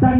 தன்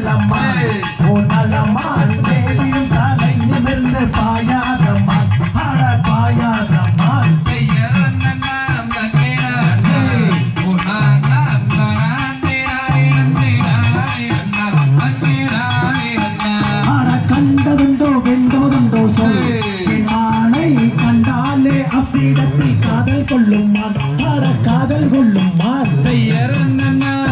நல்லம்மா. ஓ நல்லம்மா தேவியும் தலை நிமிர்ந்து பாயாதம்மா. அட பாயாதம்மா. கண்டதுண்டோ வெண்டதுண்டோ சொல். ஆணை காதல் கொள்ளும் மான். செய்யறன்னா